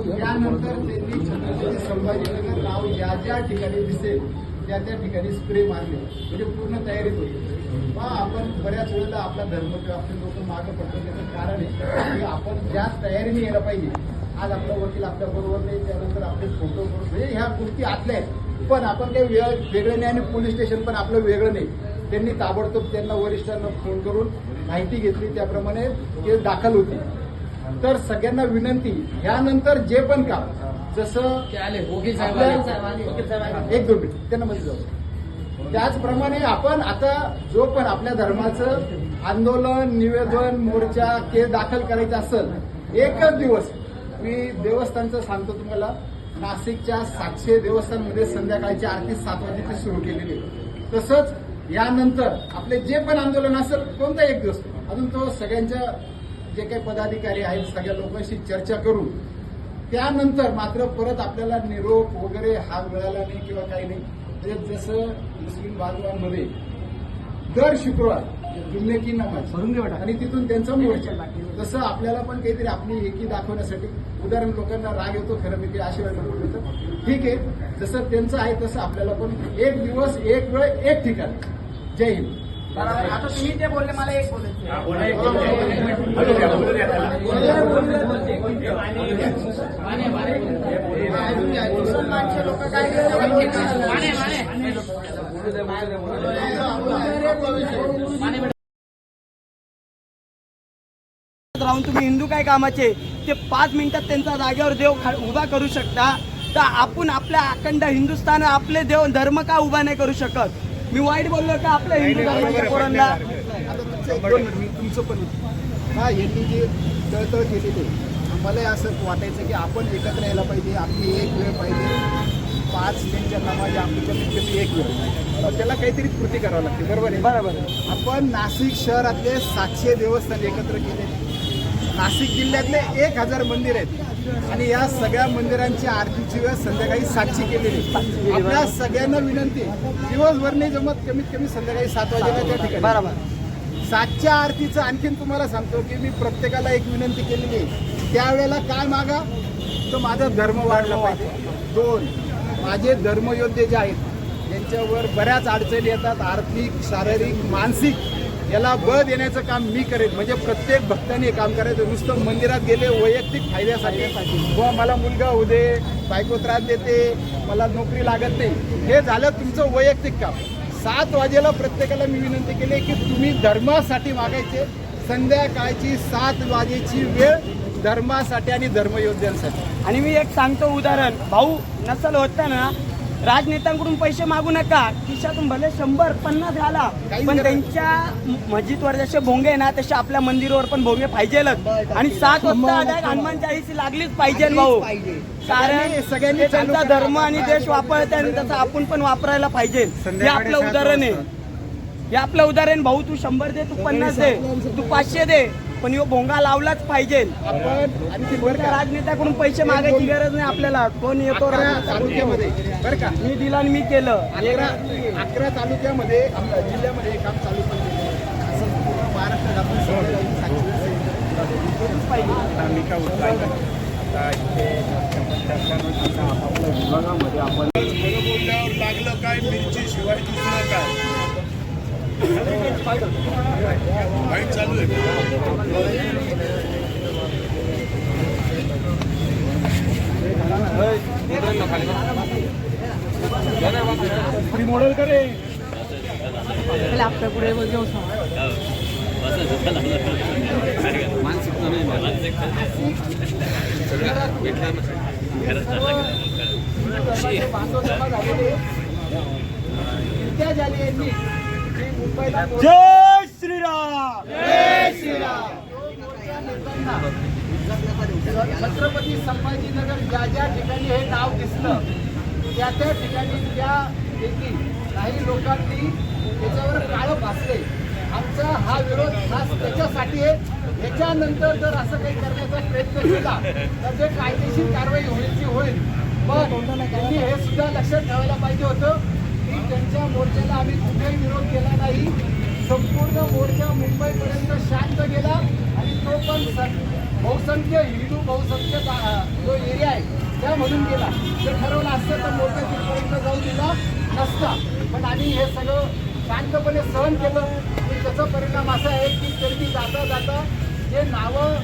त्यानंतर त्यांनी छत्रपती संभाजीनगर नाव ज्या ज्या ठिकाणी दिसेल त्या त्या ठिकाणी स्प्रे मारले. म्हणजे पूर्ण तयारीत होती. मग आपण बऱ्याच वेळेला आपला धर्म किंवा आपले लोक मागं पडतो त्याचं कारण आहे की आपण ज्या तयारीने यायला पाहिजे आज आपला वकील आपल्या बरोबर नाही त्यानंतर आपले फोटो म्हणजे ह्या गोष्टी आतल्या आहेत. पण आपण काही वेळ वेगळं नाही आणि पोलीस स्टेशन पण आपलं वेगळं नाही. त्यांनी ताबडतोब त्यांना वरिष्ठांना फोन करून माहिती घेतली. त्याप्रमाणे केस दाखल होती. तर सगळ्यांना विनंती यानंतर जे पण काम जसं एक दोन मिनिट त्यांना मध्ये जाऊ. त्याचप्रमाणे आपण आता जो पण आपल्या धर्माचं आंदोलन निवेदन मोर्चा केस दाखल करायचा असेल एकच दिवस. मी देवस्थानचं सांगतो तुम्हाला. नाशिकच्या सातशे देवस्थानमध्ये संध्याकाळची आरती सात वाजेची सुरू केलेली तसंच यानंतर आपले जे पण आंदोलन असेल कोणता एक दिवस? अजून तो सगळ्यांच्या जे काही पदाधिकारी आहेत सगळ्या लोकांशी चर्चा करून त्यानंतर मात्र परत आपल्याला निरोप वगैरे हा मिळाला नाही किंवा काही नाही. म्हणजे जसं मुस्लिम बांधवांमध्ये दर शुक्रवार जुम्मे की नमाज आणि तिथून त्यांचा मोर्चा. जसं आपल्याला पण काहीतरी आपली एकी दाखवण्यासाठी उदाहरण लोकांना राग येतो खरं मी ते आशीर्वाद देतो. ठीक आहे जसं त्यांचं आहे तसं आपल्याला पण एक दिवस एक वेळ एक ठिकाण. जय हिंद. आता तुम्ही जे बोलले मला एक बोलायचं मुसलमानचे लोक काय राहून तुम्ही हिंदू काय कामाचे ते पाच मिनिटात त्यांचा जागेवर देव खा- उभा करू शकता. तर आपण आपल्या अखंड हिंदुस्थान आपले देव धर्म का उभा नाही करू शकत? मी वाईट बोललो का आपल्या हिंदू धर्माच्या पोरांना? आता तुमचं पण. हा यांनी जी तळतळ आम्हाला असं वाटायचं की आपण एकत्र यायला पाहिजे आपली एक वेळ पाहिजे. पाच त्यांच्या नामाची आपली कमीत कमी एक वेळ. तर त्याला काहीतरी कृती करावं लागते बरोबर आहे? बरोबर आपण नाशिक शहरातले सातशे देवस्थान एकत्र केले. नाशिक जिल्ह्यातले एक हजार मंदिर आहेत. आणि या सगळ्या मंदिरांची आरतीची वेळ संध्याकाळी सातशे केलेली. आहे. आपल्या सगळ्यांना विनंती दिवसभर नाही जमत कमीत कमी संध्याकाळी सात वाजेला त्या ठिकाणी. बरोबर. सातच्या आरतीचं आणखीन तुम्हाला सांगतो की मी प्रत्येकाला एक विनंती केलेली आहे. त्यावेळेला काय मागा? तर माझा धर्म वाढला पाहिजे. दोन माझे धर्मयोद्धे जे आहेत यांच्यावर बऱ्याच अडचणी येतात. आर्थिक शारीरिक मानसिक. त्याला बळ देण्याचं काम मी करेन. म्हणजे प्रत्येक भक्ताने काम करायचं. नुसतं मंदिरात गेले वैयक्तिक फायद्यासाठी. किंवा मला मुलगा होऊ दे बायको त्रास देते मला नोकरी लागत नाही. हे झालं तुमचं वैयक्तिक काम. सात वाजेला प्रत्येकाला मी विनंती केली आहे की तुम्ही धर्मासाठी मागायचे संध्याकाळची सात वाजेची वेळ धर्मासाठी आणि धर्मयोद्ध्यांसाठी. आणि मी एक सांगतो उदाहरण. भाऊ नसल होतं ना राजनेत्यांकडून पैसे मागू नका. खिशातून भले शंभर पन्नास घाला पण त्यांच्या मस्जिदवर जसे भोंगे ना तसे आपल्या मंदिरावर पण भोंगे पाहिजेलच. आणि सात वाजता हनुमान चाळीसी लागलीच पाहिजे भाऊ. कारण सगळ्यांनी- त्यांचा. धर्म आणि देश वापरते आणि तसं आपण पण वापरायला पाहिजे. हे आपलं उदाहरण आहे. हे आपलं उदाहरण भाऊ तू शंभर दे तू पन्नास दे तू पाचशे दे. पण यो भोंगा लावलाच पाहिजे आपण राजनेत्याकडून पैसे मागायची गरज नाही आपल्याला कोण येतो. तालुक्यामध्ये बरं का मी दिला आणि मी केलं अकरा अकरा तालुक्यामध्ये आपल्या जिल्ह्यामध्ये हे काम चालू पण केलेलं आहे. असं पूर्ण महाराष्ट्रात आपण आपापल्या विभागामध्ये आपण बोलल्यावर लागलं काय मिरची शिवाय दुसरं काय चालू आहे मॉडेल करे आपल्या पुढे बांधव जमा झालेले जय श्रीराम. जय श्रीराम छत्रपती संभाजीनगर ज्या ज्या ठिकाणी हे नाव दिसलं त्या त्या ठिकाणी त्या देखील काही लोकांनी त्याच्यावर काळं भासले. आमचा हा विरोध खास त्याच्यासाठी आहे. याच्यानंतर जर असं काही करण्याचा प्रयत्न केला तर ते कायदेशीर कारवाई होईल ती होईल. पण त्यांनी हे सुद्धा लक्षात ठेवायला पाहिजे होतं. की त्यांच्या मोर्चाला आम्ही कुठेही विरोध केला नाही. संपूर्ण मोर्चा मुंबईपर्यंत शांत गेला आणि तो पण बहुसंख्य हिंदू बहुसंख्य जो एरिया आहे त्या म्हणून गेला. जर ठरवलं असतं तर मोर्चा तिथपर्यंत जाऊ दिला नसता. पण आम्ही हे सगळं शांतपणे सहन केलं. आणि त्याचा परिणाम असा आहे की त्यांनी जाता जाता जे नावं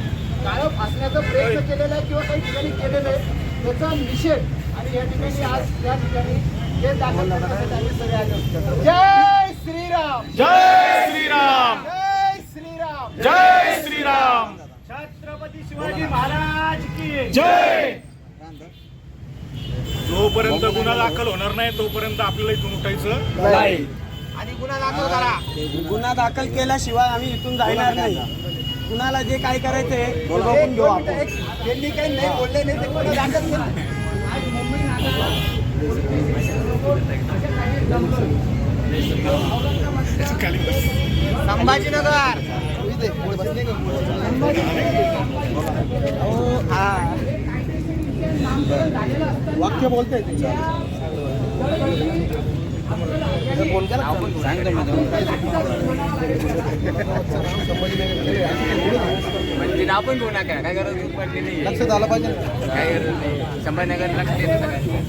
काळं फासण्याचा प्रयत्न केलेला आहे किंवा काही ठिकाणी केलेलं आहे त्याचा निषेध. आणि या ठिकाणी आज या ठिकाणी हे दाखल करण्यासाठी आम्ही सगळे आले होते. जय श्रीराम जय श्रीराम जय श्रीराम जय श्रीराम छत्रपती शिवाजी महाराज की जय जोपर्यंत गुन्हा दाखल होणार नाही तोपर्यंत आपल्याला इथून उठायचं नाही. आणि गुन्हा दाखल करा. गुन्हा दाखल केल्याशिवाय आम्ही इथून जाणार नाही. कुणाला जे काय करायचंय ते एक बघून घेऊ आपण. त्यांनी काही नाही बोलले नाही ते गुन्हा दाखल केला आज मुंबई संभाजीनगर वाक्य बोलतोय म्हणजे नाव पण घेऊ नका. काय गरज पडली नाही लक्षात आलं पाहिजे काय गरज नाही. संभाजीनगर लक्ष देत सगळ्यांनी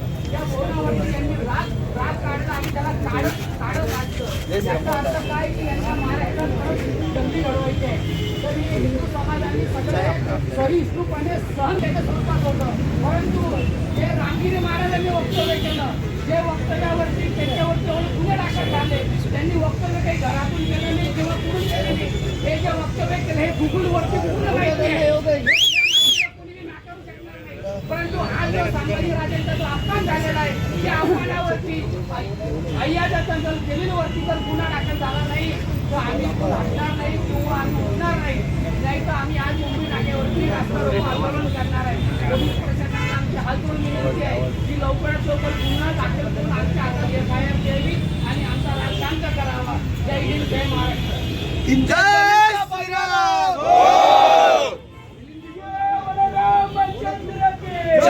सहिष्णुपणे सहन त्याच्या स्वरूपात होतं परंतु जे रामगिरी महाराजांनी वक्तव्य केलं जे वक्तव्यावरती त्यांच्यावरती एवढे गुन्हे दाखल झाले त्यांनी वक्तव्य काही घरातून केलं नाही किंवा कुठून केलं नाही. हे जे वक्तव्य केलं हे गुगलवरती पूर्ण माहिती आहे कोणीही नाकारू शकणार नाही. परंतु आज जो संभाजी राजांचा जो अपमान झालेला आहे त्या अपमानावरती अय्याच्या जमिनीवरती जर गुन्हा दाखल झाला नाही तर आम्ही हटणार नाही किंवा आम्ही उठणार नाही. नाही तर आम्ही आज मुंबई नाक्यावरती रास्ता आंदोलन करणार आहे. पोलीस प्रशासनाला आमची हात जोडून विनंती आहे की लवकरात लवकर गुन्हा दाखल करून आमच्या हातात एफ आय आर द्यावी आणि आमचा राज शांत करावा. जय हिंद जय महाराष्ट्र जय श्रीराम रामचंद्र के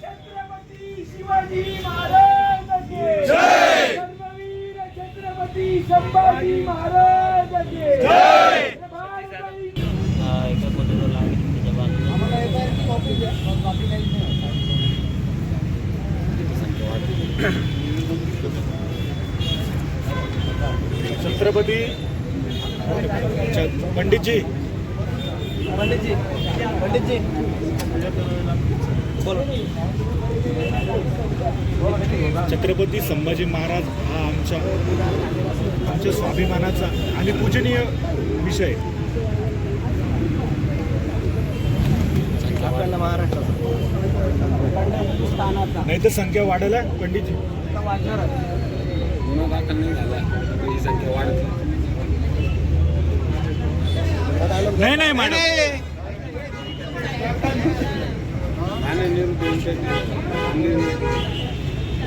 छत्रपती शिवाजी महाराज के धर्मवीर छत्रपती संभाजी महाराज के भारत छत्रपती पंडितजी. पंडितजी. पंडितजी. छत्रपती संभाजी महाराज हा आमच्या आमच्या स्वाभिमानाचा आणि पूजनीय विषय. आपल्याला महाराष्ट्राचा. नाही तर संख्या वाढेल आहे, पंडितजी. आता वाढणार आहे. गुन्हा दाखल नाही झाला ही संख्या वाढत नाही नाही. मॅडम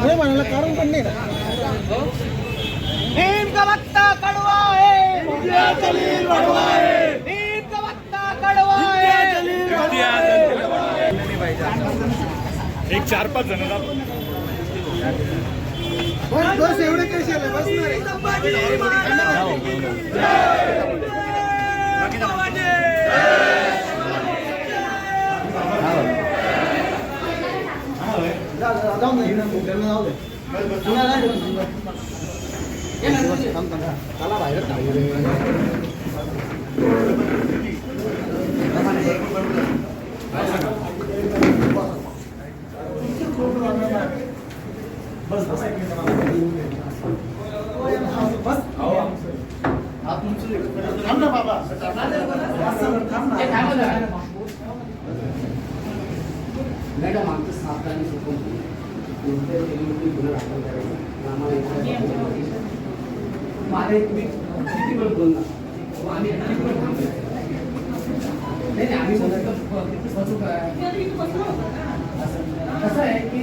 नाही म्हणाला कारण पण नाही ना. भीम का वक्ता कड़वा है जलील वडवा आहे. भीम का वक्ता कड़वा है एक चार पाच जण. बस एवढे कसे आले? बस नाही महाराज की जय. जाऊन दे त्यांना जाऊ दे पुन्हा नाही चला बाहेर थांब ना बाबा मॅडम आमचं सावधानी सुटून कोणत्या गुन्हा दाखल करायचा आम्हाला माझा एक तुम्ही किती वेळ बोलणार आम्ही किती वेळ नाही आम्ही बसू काय असं कसं आहे की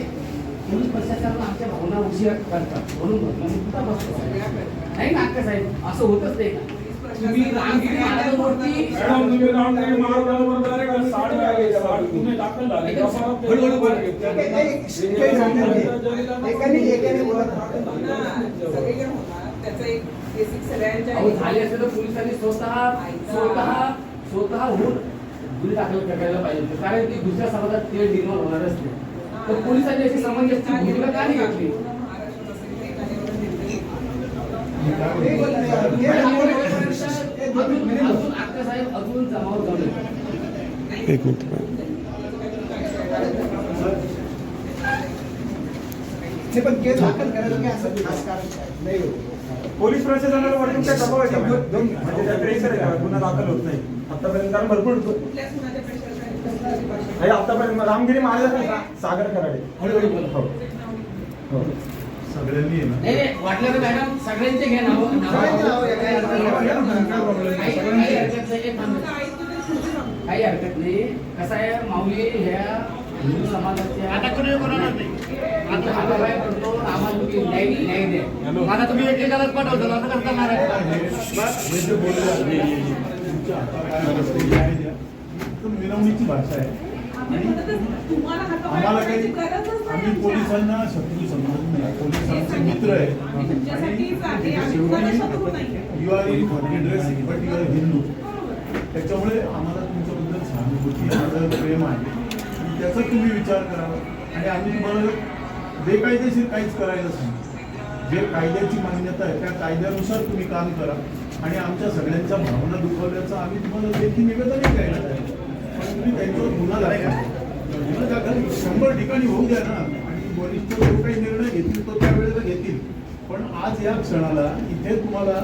पोलीस प्रशासनाला आमच्या भावना उशीर करतात. म्हणून म्हणतो मी कुठं बसतो नाही ना साहेब? असं होतच नाही का? तुम्ही झाले. असेल तर पोलिसांनी स्वतः स्वतः स्वतःहून गुन्हे दाखल करायला पाहिजे. कारण की दुसऱ्या समाजात ते निर्माण होणारच नाही. तर पोलिसांनी अशी समंजसची भूमिका का नाही घेतली? एक मिनिट. होत. पोलीस प्रशासनाला वरतून काय दबाव आहे? म्हणजे त्या प्रेशर आहे का? गुन्हा दाखल होत नाही. आतापर्यंत कारण भरपूर हे आतापर्यंत रामगिरी महाराज सागर कराडे. हो. हो. सगळ्यांनी आहे ना? नाही नाही वाटलं तर मॅडम सगळ्यांचे घ्या नाव सगळ्यांचे नावं? घ्या, काही हरकत नाही. कसं आहे माऊली ह्या हिंदू समाजाच्या आता कोणी कोणाला नाही? आता हाताबाहेर करतो? आम्हाला तुम्ही न्याय न्याय द्या. आता तुम्ही एकेकालाच पाठवतो असं कसं करणार आहे? हे जे बोलले आहे, तुमच्या हातापायावर असलेली न्याय द्या. एकदम विनवणीची भाषा आहे. आम्हाला काही आम्ही पोलिसांना शत्रू समजत नाही. पोलीस आमचे मित्र शेवटी you are in dress but you are Hindu त्याच्यामुळे आम्हाला तुमच्याबद्दल सहानुभूती आदर प्रेम आहे. त्याचा तुम्ही विचार करावा आणि आम्ही तुम्हाला बेकायदेशीर काहीच करायला सांगू जे कायद्याची मान्यता आहे त्या कायद्यानुसार तुम्ही काम करा. आणि आमच्या सगळ्यांच्या भावना दुखवल्याचं आम्ही तुम्हाला लेखी निवेदनही द्यायला तयार आहे. तुम्ही त्यांच्यावर गुन्हा दाखल करा. गुन्हा दाखल शंभर ठिकाणी होऊ द्या ना. आणि वरिष्ठ जो काही निर्णय घेतील तो त्यावेळेला घेतील. पण आज या क्षणाला इथे तुम्हाला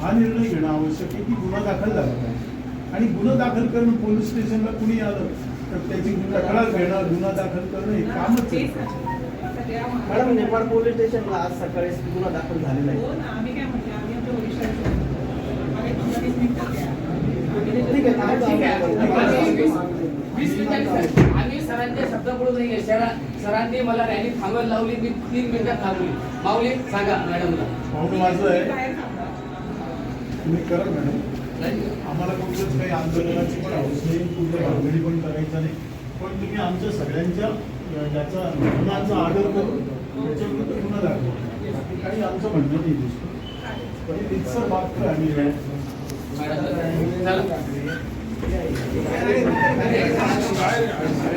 हा निर्णय घेणं आवश्यक आहे की गुन्हा दाखल झाला पाहिजे. आणि गुन्हा दाखल करणं पोलीस स्टेशनला कुणी आलं तर त्याची तक्रार घेणं गुन्हा दाखल करणं हे कामच आहे. मॅडम नेपाळ पोलीस स्टेशनला आज सकाळी गुन्हा दाखल झालेला आहे. आम्ही सरांच्या शब्द पडू नाही सरांनी मला रॅली थांबवायला लावली मी तीन मिनिटात थांबली माऊली सांगा मॅडमला पाहून माझं आहे तुम्ही करा मॅडम आम्हाला कुठलंच काही आंदोलनाची पण हौस नाही कुठल्या भांगडी पण करायचं नाही पण तुम्ही आमच्या सगळ्यांच्या ज्याचा मुलांचा आदर करून त्याच्याविरुद्ध पुन्हा दाखवा काही आमचं म्हणणं नाही दुसरं पण इथचं मात्र आम्ही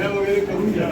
वगैरे करून घ्या